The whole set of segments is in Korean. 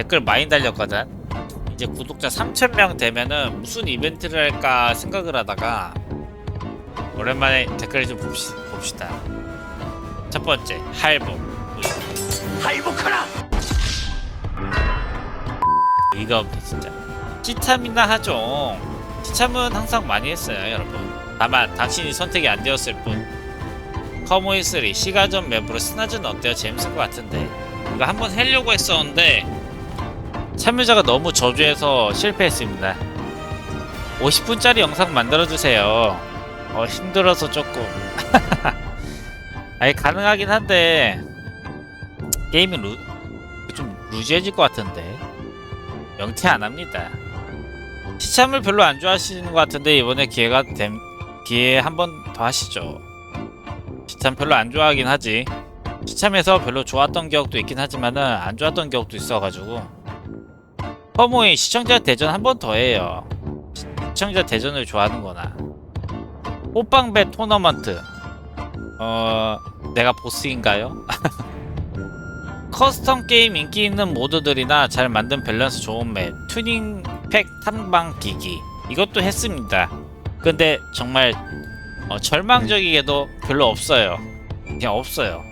댓글 많이 달렸거든. 이제 구독자 3,000명 되면은 무슨 이벤트를 할까 생각을 하다가 오랜만에 댓글을 좀 봅시, 봅시다. 첫 번째 할복 할복하라! 의가 없네 진짜. 치참이나 하죠. 치참은 항상 많이 했어요 여러분. 다만 당신이 선택이 안 되었을 뿐. 커모이 3 시가전 맵으로 스나즈는 어때요? 재밌을 것 같은데. 이거 한번 하려고 했었는데 참여자가 너무 저조해서 실패했습니다 50분짜리 영상 만들어주세요 어 힘들어서 조금 아니 가능하긴 한데 게임이 루, 좀 루즈해질 것 같은데 영태 안 합니다. 시참을 별로 안 좋아하시는 것 같은데 이번에 기회가 됨 기회 한 번 더 하시죠. 시참 별로 안 좋아하긴 하지. 시참에서 별로 좋았던 기억도 있긴 하지만은 안 좋았던 기억도 있어가지고 허모의 시청자 대전 한 번 더 해요. 시- 시청자 대전을 좋아하는거나 호빵배 토너먼트 어 내가 보스인가요? 커스텀 게임 인기 있는 모드들이나 잘 만든 밸런스 좋은 맵, 튜닝 팩 탐방 기기 이것도 했습니다. 근데 정말 어, 절망적이게도 별로 없어요. 그냥 없어요.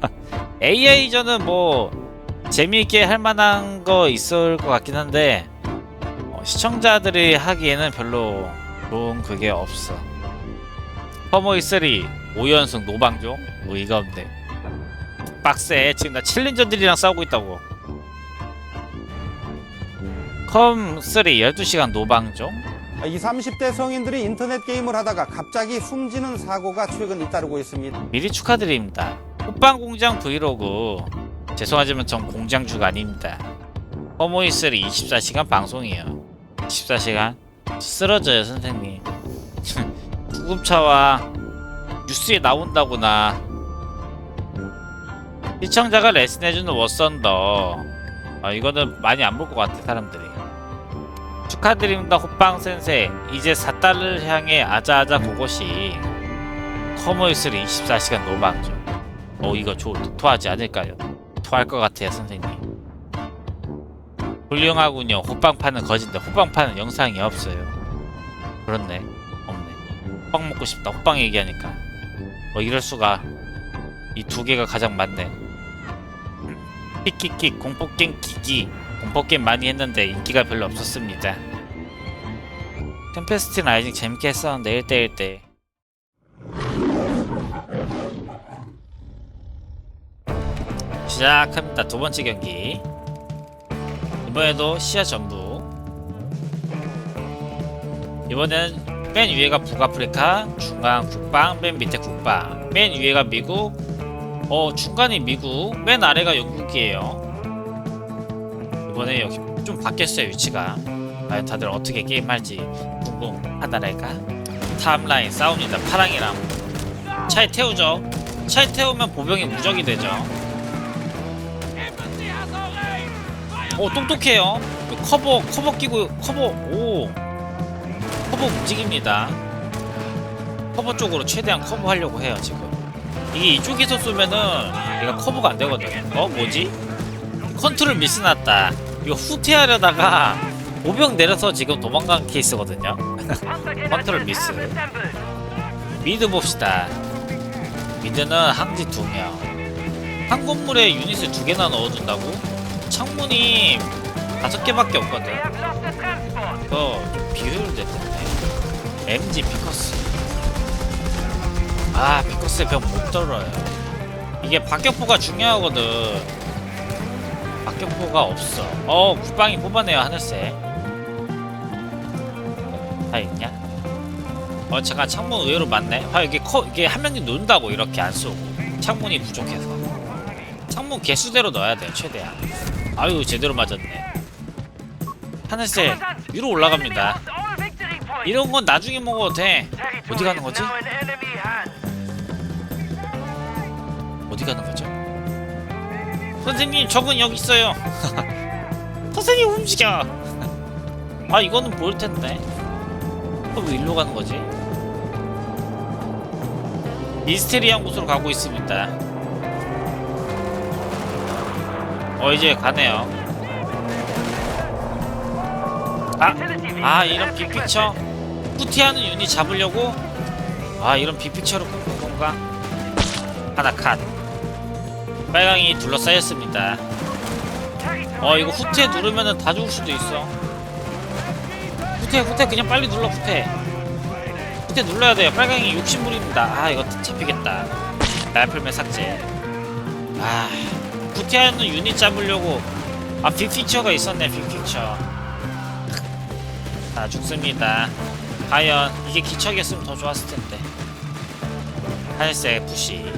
AI전은 뭐 재미있게 할 만한 거 있을 것 같긴 한데 어, 시청자들이 하기에는 별로 좋은 그게 없어. 퍼모이 3 5연승 노방종 의의가 없네. 빡세 지금 나 챌린저들이랑 싸우고 있다고 컴 3 12시간 노방종 20, 30대 성인들이 인터넷 게임을 하다가 갑자기 숨지는 사고가 최근 잇따르고 있습니다. 미리 축하드립니다 호빵 공장 브이로그 죄송하지만 전 공장주가 아닙니다. 허모이3 24시간 방송이에요. 24시간 쓰러져요 선생님. 구급차와 뉴스에 나온다구나. 시청자가 레슨해주는 워썬더. 아, 이거는 많이 안 볼 것 같아 사람들이. 축하드립니다 호빵 센세. 이제 4달을 향해 아자아자 그곳이 커머이스를 24시간 노방죠 어 이거 좋 토하지 않을까요? 토할 것 같아요 선생님. 훌륭하군요. 호빵 파는 거진데 호빵 파는 영상이 없어요. 그렇네. 없네. 호빵 먹고 싶다. 호빵 얘기하니까. 뭐 이럴 수가. 이 두 개가 가장 많네. 킥킥킥 공포게임 기기. 공포게임 많이 했는데 인기가 별로 없었습니다. 템페스트 라이징 재밌게 했었는데 1대1 때 시작합니다. 두 번째 경기. 이번에도 시야 전부. 이번에는 맨 위에가 북아프리카 중간 국방 맨 밑에 국방. 맨 위에가 미국. 어 중간이 미국. 맨 아래가 영국이에요. 이번에 여기 좀 바뀌었어요 위치가. 과연 다들 어떻게 게임할지 궁금하다랄까? 탑라인 싸웁니다. 파랑이랑. 차에 태우죠. 차에 태우면 보병이 무적이 되죠 오 똑똑해요. 커버 커버 끼고 커버 오. 커버 움직입니다. 커버 쪽으로 최대한 커버 하려고 해요 지금. 이게 이쪽에서 쏘면은 얘가 커버가 안 되거든. 어 뭐지? 컨트롤 미스 났다. 이거 후퇴하려다가 보병 내려서 지금 도망간 케이스거든요. 컨트롤 미스. 미드 봅시다. 미드는 항지 두명 한 건물에 유닛을 두 개나 넣어준다고 창문이 다섯 개밖에 없거든. 이거 좀 비효율됐던데. MG 피커스. 아 피커스의 병못 떨어요. 이게 박격포가 중요하거든. 박격포가 없어. 어 국방이 뽑아내요 하늘색 다 있냐? 어 잠깐 창문 의외로 많네. 아 이게 커 이게 한 명이 논다고 이렇게 안 쏘고. 창문이 부족해서. 창문 개수대로 넣어야 돼요 최대한 아유 제대로 맞았네. 하늘색 위로 올라갑니다. 이런 건 나중에 먹어도 돼. 어디 가는 거지? 어디 가는 거죠? 선생님 적은 여기 있어요. 선생님 움직여. 아 이거는 보일 텐데. 어, 왜 일로 가는 거지? 미스테리한 곳으로 가고 있습니다 어 이제 가네요. 아, 아 이런 빅픽처? 후티하는 유닛 잡으려고? 아 이런 빅픽처로 끊는 건가? 하나 칸. 빨강이 둘러싸였습니다. 어 이거 후퇴 누르면은 다 죽을 수도 있어. 후퇴 후퇴 그냥 빨리 눌러 후퇴 후퇴 눌러야 돼요. 빨강이 욕심부립니다. 아 이거 잡히겠다. 라이플맨 삭제. 아 후퇴하는 유닛 잡으려고. 아 빅픽처가 있었네 빅픽처. 다 죽습니다. 과연 이게 기척이었으면 더 좋았을 텐데. 하늘색 푸시.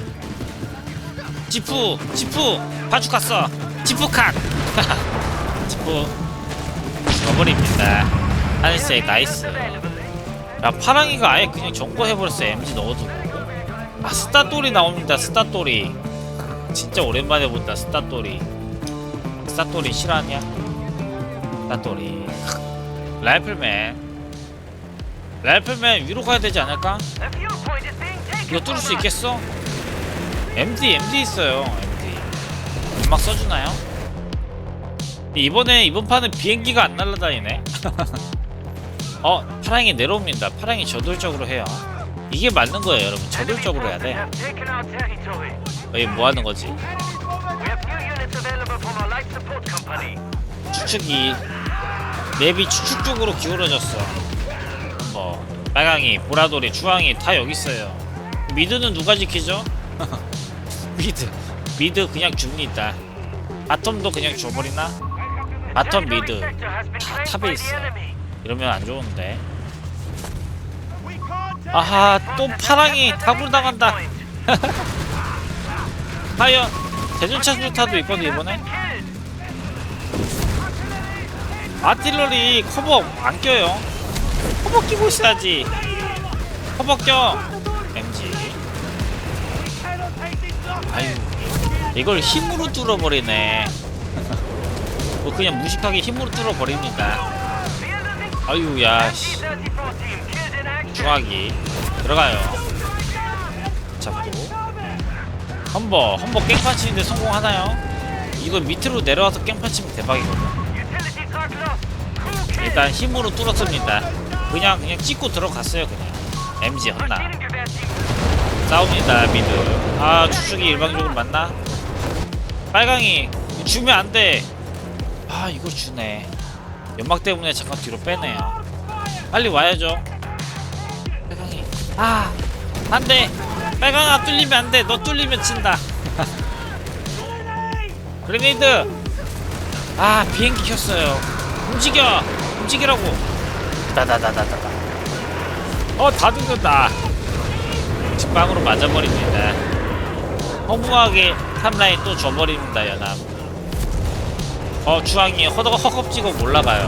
지푸 지푸! 바주갔어. 지푸칸! 지푸. 죽어버립니다. 하늘색 나이스. 야 파랑이가 아예 그냥 정거해버렸어. MG 넣어두고. 아 스타돌이 나옵니다 스타돌이 진짜 오랜만에 본다 스타돌이 스타돌이 실화냐? 스타돌이 라이플맨. 라이플맨 위로 가야 되지 않을까? 이거 뚫을 수 있겠어? MD MD 있어요 MD 음악 써주나요? 이번에 이번 판은 비행기가 안 날아다니네. 어 파랑이 내려옵니다. 파랑이 저돌적으로 해요 이게 맞는 거예요 여러분. 저돌적으로 해야 돼. 이게 뭐 하는 거지? 추측이 맵이 추측 쪽으로 기울어졌어. 뭐 빨강이 보라돌이 주황이 다 여기 있어요. 미드는 누가 지키죠? 미드. 미드 그냥 줍니다. 바텀도 그냥 줘버리나? 바텀 미드. 다 탑에 있어. 이러면 안 좋은데 아하 또 파랑이 답을 당한다. 과연 대전차 주타도 있거든 이번에. 아틸러리 커버 안 껴요. 커버 끼고 있어야지. 커버 껴. MG 아유 이걸 힘으로 뚫어버리네. 뭐 그냥 무식하게 힘으로 뚫어버립니다. 아유 야씨 중화기 들어가요. 잡고. 험버 험버 깽판 치는데 성공하나요? 이거 밑으로 내려와서 깽판 치면 대박이거든 일단 힘으로 뚫었습니다. 그냥 그냥 찍고 들어갔어요 그냥. MG 혼나. 싸웁니다 미드. 아 추측이 일방적으로 맞나? 빨강이 주면 안돼. 아 이걸 주네. 연막 때문에 잠깐 뒤로 빼네요. 빨리 와야죠 아 안돼. 빨강아 뚫리면 안돼. 너 뚫리면 친다. 그레네이드. 아 비행기 켰어요. 움직여. 움직이라고. 다다다다다다. 어다 죽는다. 직방으로 맞아버립니다. 허무하게 탑라인 또 줘버립니다 연합. 어 주황이 허덕 허겁지겁 올라가요.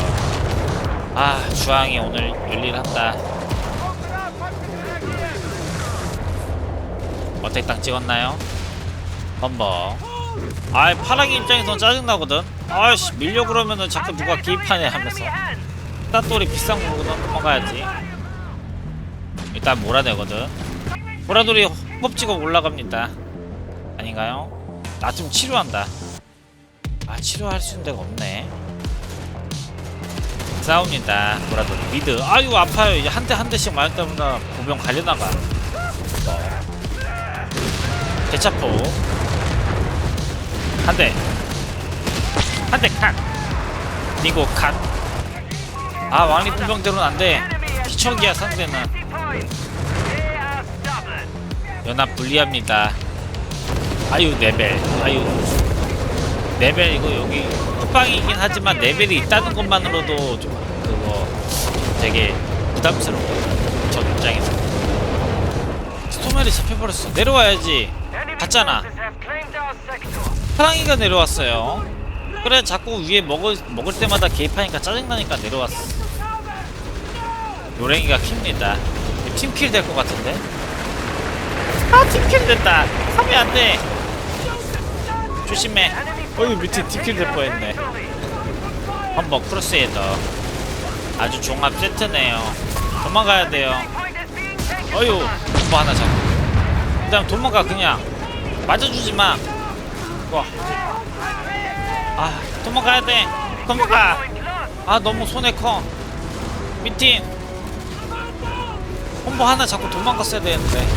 아 주황이 오늘 열일한다 어택 딱 찍었나요? 험버. 아이 파랑이 입장에선 짜증나거든. 아씨 밀려 그러면은 자꾸 누가 개입하네 하면서. 따돌이 비싼 거거든 넘어가야지. 일단 몰아내거든. 보라돌이 허겁지겁 올라갑니다. 아닌가요? 나 좀 치료한다. 아 치료할 수 있는 데가 없네. 싸웁니다 보라돌이. 미드. 아유 아파요. 이제 한 대 한 대씩 맞을 때마다 보병 갈려나가. 어. 대차포. 한대. 한대 칸. 그리고 칸아 왕리 분병대로는 안돼. 기척이야 상대는. 연합 불리합니다. 아유 레벨. 아유. 레벨 이거 여기 흑방이긴 하지만 레벨이 있다는 것만으로도 좀 그거 좀 되게 부담스럽거든요. 저 입장에서. 스토멜이 잡혀버렸어. 내려와야지 봤잖아. 파랑이가 내려왔어요. 그래 자꾸 위에 먹을, 먹을 때마다 개입하니까 짜증나니까 내려왔어. 요랭이가 킵니다. 팀킬 될 것 같은데? 아 팀킬 됐다. 하면 안돼. 조심해. 어이 밑에 팀킬 될 뻔했네. 한번 크로스헤더 아주 종합 세트네요. 도망가야 돼요. 어휴 뭐 하나 잡고. 그 다음 도망가 그냥 맞아주지 마. 와. 아 도망가야 돼. 도망가. 아 너무 손에 커. 미팅. 콤보 하나 잡고 도망갔어야 되는데.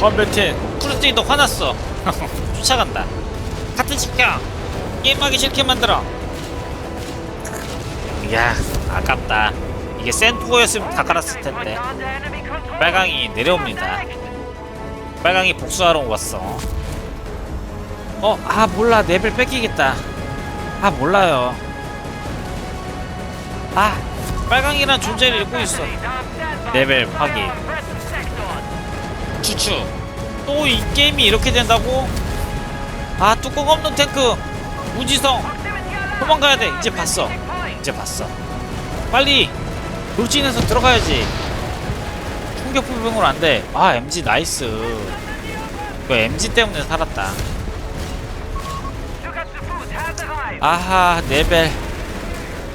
컴배팅 크루스티도 화났어. 쫓아간다. 카트 시켜. 게임하기 싫게 만들어. 이야 아깝다. 이게 센토였으면 다 깔았을 텐데. 빨강이 내려옵니다 빨강이 복수하러 왔어. 어 아 몰라. 레벨 뺏기겠다. 아 몰라요. 아 빨강이란 존재를 잃고 있어. 레벨 확인. 추추. 또 이 게임이 이렇게 된다고? 아 뚜껑 없는 탱크. 무지성. 도망가야 돼. 이제 봤어. 이제 봤어. 빨리. 돌진해서 들어가야지 충격 부병으로 안 돼. 아 MG 나이스. 이거 MG 때문에 살았다. 아하 네벨.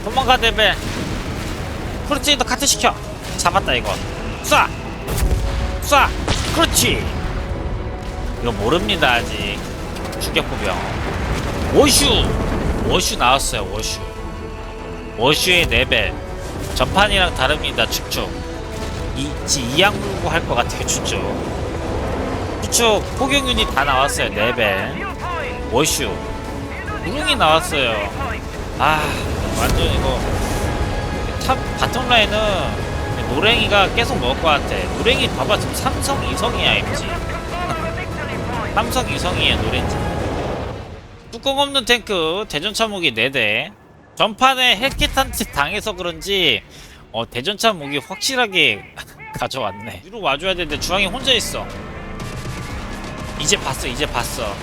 도망가 네벨. 너 카트 시켜. 잡았다 이거. 쏴! 쏴! 그렇지! 이거 모릅니다 아직. 충격부병 워슈! 워슈 나왔어요 워슈. 워슈의 레벨. 전판이랑 다릅니다 축축 이, 지 이양 물고 할 것 같아요 축축 포격 유닛 다 나왔어요 레벨 워슈 무릉이 나왔어요. 아 완전 이거. 탑 바텀 라인은 노랭이가 계속 먹을 것 같아. 노랭이 봐봐 지금 삼성 이성이야 MG 삼성 이성이에요 노랭지 뚜껑 없는 탱크 대전차 무기 4대. 전판에 헬켓한테 당해서 그런지 어, 대전차 무기 확실하게 가져왔네. 위로 와줘야 되는데 중앙에 혼자 있어. 이제 봤어 이제 봤어.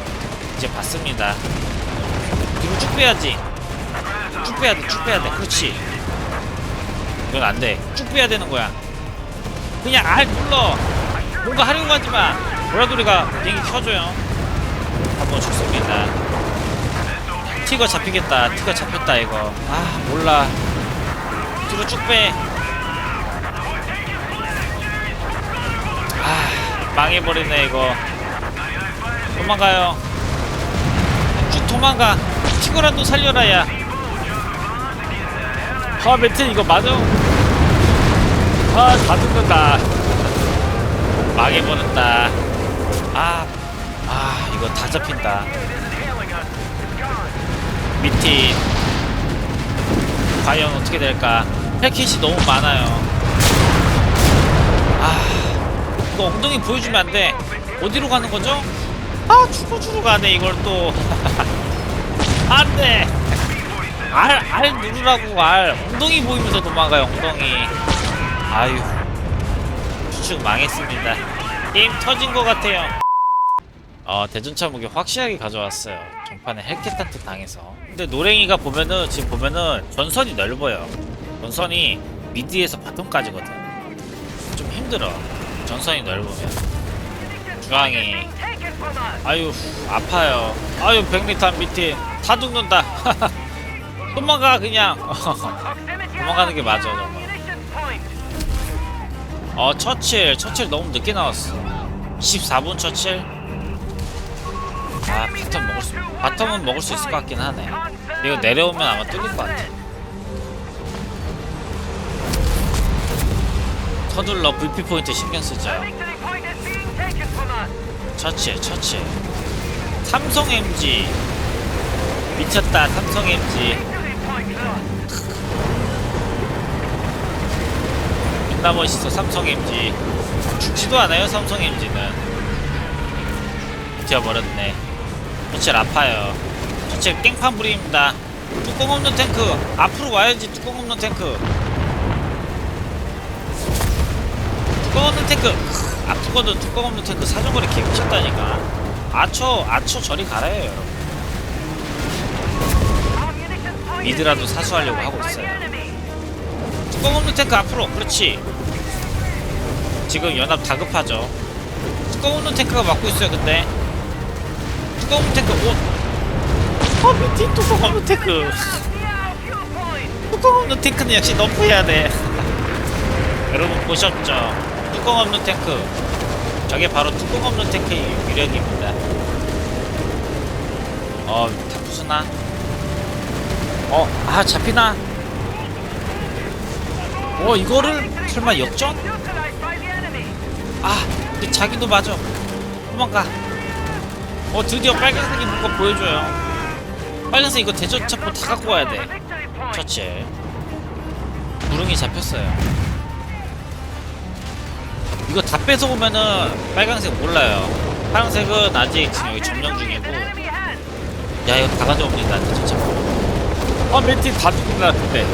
이제 봤습니다. 뒤로 쭉 빼야지. 쭉 빼야 돼쭉 빼야 돼. 그렇지. 이건 안돼쭉 빼야 되는 거야. 그냥 알 눌러. 뭔가 하려고 하지마 보라돌이가 비행기 켜줘요. 한번 죽습니다. 티거 잡히겠다. 티거 잡혔다 이거. 아 몰라. 뒤로 쭉빼 망해버리네 이거 도망가요 쭉 도망가 티거라도 살려라 야 아, 매트 이거 맞아? 아, 다 죽는다. 망해버렸다. 아, 아, 이거 다 잡힌다. 미팅. 과연 어떻게 될까? 패킷이 너무 많아요. 아, 이거 엉덩이 보여주면 안 돼. 어디로 가는 거죠? 아, 죽어주러 가네, 이걸 또. 안 돼! 알, 알 누르라고 알. 엉덩이 보이면서 도망가요 엉덩이. 아유. 추측 망했습니다. 게임 터진 것 같아요. 어 대전차 무기 확실하게 가져왔어요. 전판에 헬켓한테 당해서. 근데 노랭이가 보면은 지금 보면은 전선이 넓어요. 전선이 미드에서 바텀까지거든. 좀 힘들어 전선이 넓으면. 중앙이. 아유 아파요. 아유 100m 밑에 다 죽는다. 도망가 그냥. 도망가는 게 맞아 정말. 어 처칠. 처칠 너무 늦게 나왔어. 14분 처칠? 아 바텀 먹을 수 바텀은 먹을 수 있을 것 같긴 하네. 이거 내려오면 아마 뚫릴 것 같아 서둘러 VP 포인트 신경 쓰죠 처칠 처칠 삼성 MG 미쳤다 삼성 MG 존나 멋있어 삼성 MG 죽지도 않아요 삼성 MG는. 버렸네. 저칠 아파요. 저칠 깽판 부립니다. 뚜껑 없는 탱크. 앞으로 와야지 뚜껑 없는 탱크 뚜껑 없는 탱크. 아프거든 뚜껑 없는 탱크 사정거리 개 미쳤다니까. 아처 아처 저리 가라요 여러분. 미드라도 사수하려고 하고 있어요. 뚜껑 없는 탱크 앞으로 그렇지. 지금 연합 다급하죠. 뚜껑 없는 탱크가 막고 있어요 근데. 뚜껑 없는 탱크 오. 어, 미팅 뚜껑 없는 탱크. 뚜껑 없는 탱크는 역시 너프해야 돼. 여러분 보셨죠 뚜껑 없는 탱크. 저게 바로 뚜껑 없는 탱크의 위력입니다. 어, 다 부수나? 어, 아, 잡히나? 어 이거를 설마 역전? 아 근데 자기도 맞아. 도망가. 어 드디어 빨간색이 뭔가 보여줘요. 빨간색 이거 대전차포 다 갖고 와야 돼. 처치 구릉이 잡혔어요 이거 다 뺏어오면은 빨간색 몰라요. 파란색은 아직 지금 여기 점령 중이고. 야 이거 다 가져옵니다 대전차포 아 멘티 다 죽는다 근데.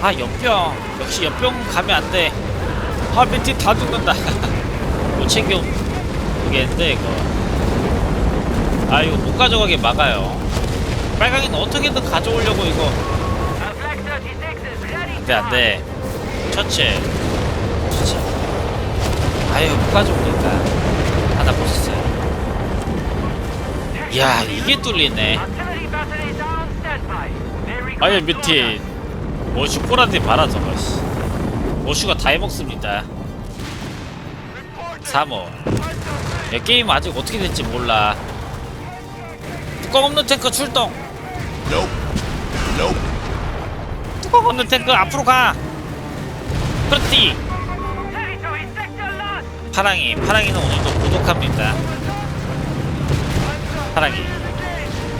아 연병. 역시 연병 가면 안돼. 아 멘티 다 죽는다. 못 챙겨 오겠는데 이거. 아 이거 못 가져가게 막아요. 빨강이는 어떻게든 가져오려고 이거. 안돼 안돼. 처치 아유 못 가져 오니까. 하나 벗었어요. 이야 이게 뚫리네. 아니 밑에 모슈 꼬라지 말아 저거 씨. 모슈가 다 해먹습니다. 3호 야, 게임 아직 어떻게 될지 몰라. 뚜껑 없는 탱크 출동. 뚜껑 없는 탱크 앞으로 가. 그렇지 파랑이 파랑이는 오늘도 고독합니다. 파랑이.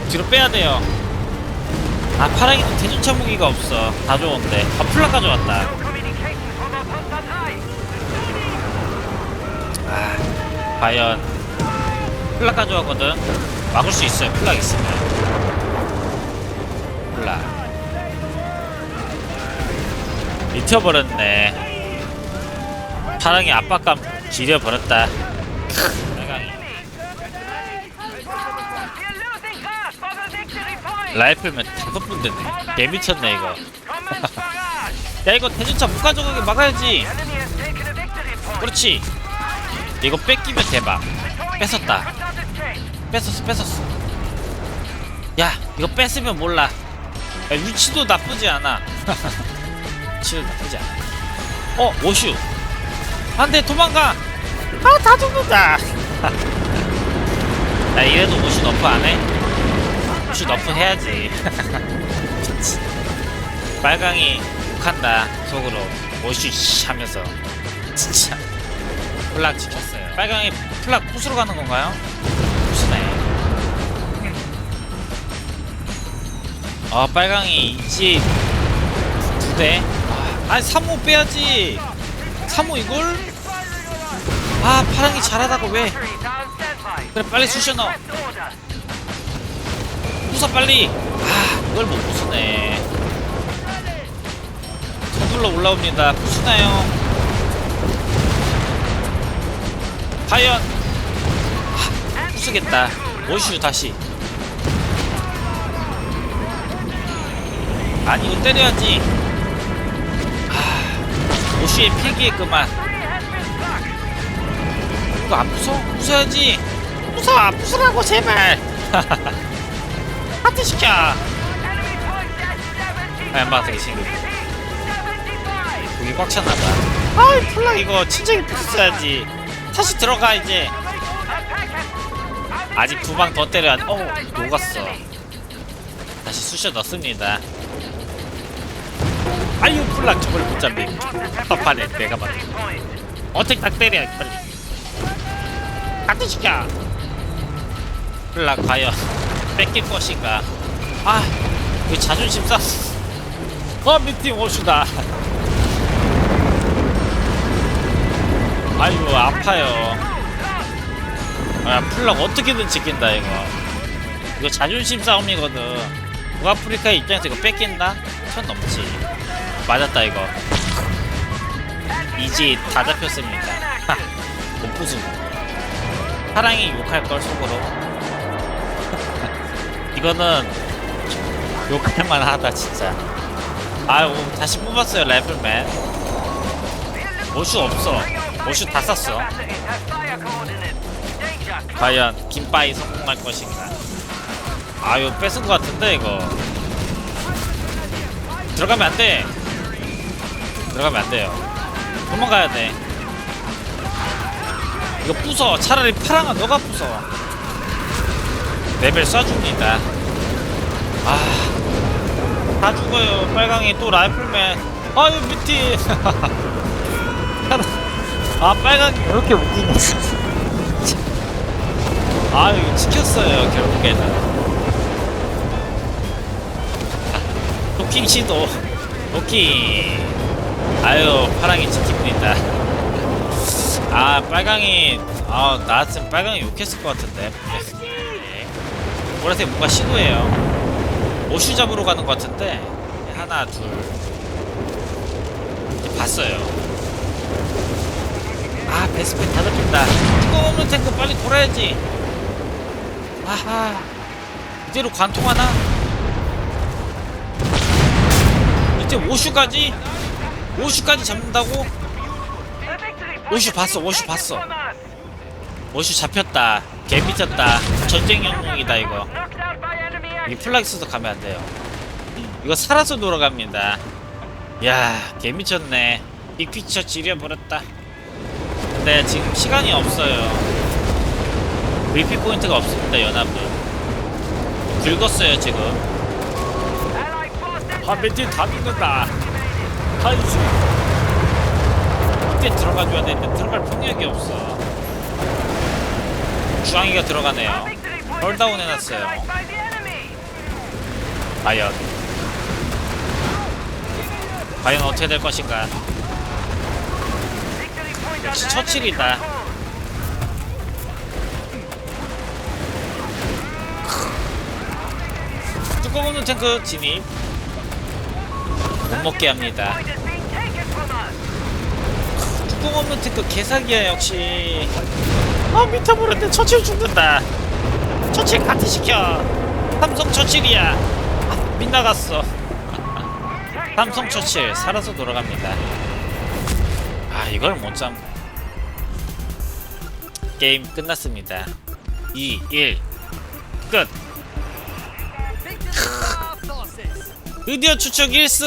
뒤로 빼야 돼요. 아 파랑이는 대전차 무기가 없어. 다 좋은데. 아 플라 가져왔다. 아 과연 플라 가져왔거든. 막을 수 있어요 플라 있으면. 플라. 미쳐버렸네 파랑이 압박감 지려버렸다. 라이플면 다섯 분 됐네. 개 미쳤네 이거. 야 이거 대전차 못 가져가게 막아야지. 그렇지. 이거 뺏기면 대박. 뺏었다. 뺏었어 뺏었어. 야 이거 뺏으면 몰라. 야, 위치도 나쁘지 않아. 위치도 나쁘지 않아. 어 오슈 안돼 도망가. 아다 죽는다. 야 이래도 오슈 너프 안해? 오슈 너프 해야지. 빨강이 욕한다 속으로. 씨 하면서. 진짜. 플락 지켰어요. 빨강이 플락 부수러 가는 건가요? 부수네. 아 빨강이 있지 두대? 아, 아니 3호 빼야지 3호 이걸? 아 파랑이 잘하다가 왜? 그래 빨리 쑤셔 넣어 부숴 빨리. 아 이걸 못 부수네. 서둘러 올라옵니다. 부수나요? 과연. 하, 부수겠다. 오슈 다시. 아니 이거 때려야지. 아 오슈의 필기했구만. 이거 안 부숴? 부숴야지. 부숴 부수라고 제발. 하트 시켜. 아 엄마 되게 신기 여기 꽉 찼나봐. 아이 플라 이거 친정이 부숴야지. 다시 들어가 이제. 아직 두 방 더 때려야 돼. 어 녹았어. 다시 쑤셔 넣습니다 아유 플락 저걸 못 잡니 섭하네 내가 봐도 어떻게 딱 때려 빨리 하트 시켜. 플락 과연 뺏길 것인가? 아 이거 자존심 쌌어 어 미팅 오슈다. 아이고 아파요. 아 플락 어떻게든 지킨다 이거. 이거 자존심 싸움이거든. 북아프리카의 입장에서 이거 뺏긴다? 천 넘지 맞았다 이거. 이지 다 잡혔습니다. 하, 못 부수고 사랑이 욕할 걸 속으로. 이거는 욕할 만 하다 진짜. 아유 다시 뽑았어요 라이플맨. 모슈 없어. 모슈 다 쐈어. 과연 김빠이 성공할 것인가? 아유 뺏은 것 같은데 이거. 들어가면 안돼 들어가면 안 돼요. 도망가야 돼. 이거 부숴 차라리 파랑아 너가 부숴 레벨 쏴줍니다. 아 다 죽어요. 빨강이 또 라이플맨. 아유 밑에 아 빨간 게 이렇게 웃기네 아유 찍혔어요 결국에는. 도킹 시도. 도킹 아유 파랑이 찍힙니다. 아 빨강이 아 나왔으면 빨강이 욕했을 것 같은데. 네. 보라색 뭔가 시도해요. 오슈 잡으러 가는 것 같은데. 하나 둘. 이제 봤어요. 아 베스핀 다 잡힌다. 뚜껑 없는 탱크 빨리 돌아야지. 아하. 이대로 관통하나? 이제 오슈까지 오슈까지 잡는다고? 오슈 봤어 오슈 봤어. 오슈 잡혔다. 개 미쳤다. 전쟁 영웅이다 이거. 이 플라엑스도 가면 안 돼요. 이거 살아서 돌아갑니다. 야 개 미쳤네. 빅피처 지려버렸다. 근데 지금 시간이 없어요. 리피 포인트가 없습니다 연합은. 긁었어요 지금. 아 멘트 다 죽는다 한시 이때 들어가줘야 되는데 들어갈 폭력이 없어. 주황이가 들어가네요. 홀다운 해놨어요. 과연. 과연 어떻게 될 것인가. 역시 처칠이다. 뚜껑 없는 탱크 진입 못 먹게 합니다. 뚜껑 없는 탱크 개사기야 역시. 아 미쳐버렸네 처칠 죽는다. 처칠 카트 시켜. 삼성 처칠이야. 아, 빗나갔어. 삼성 처칠 살아서 돌아갑니다. 아 이걸 못 잡 게임 끝났습니다. 2 1 끝 드디어 추적 1승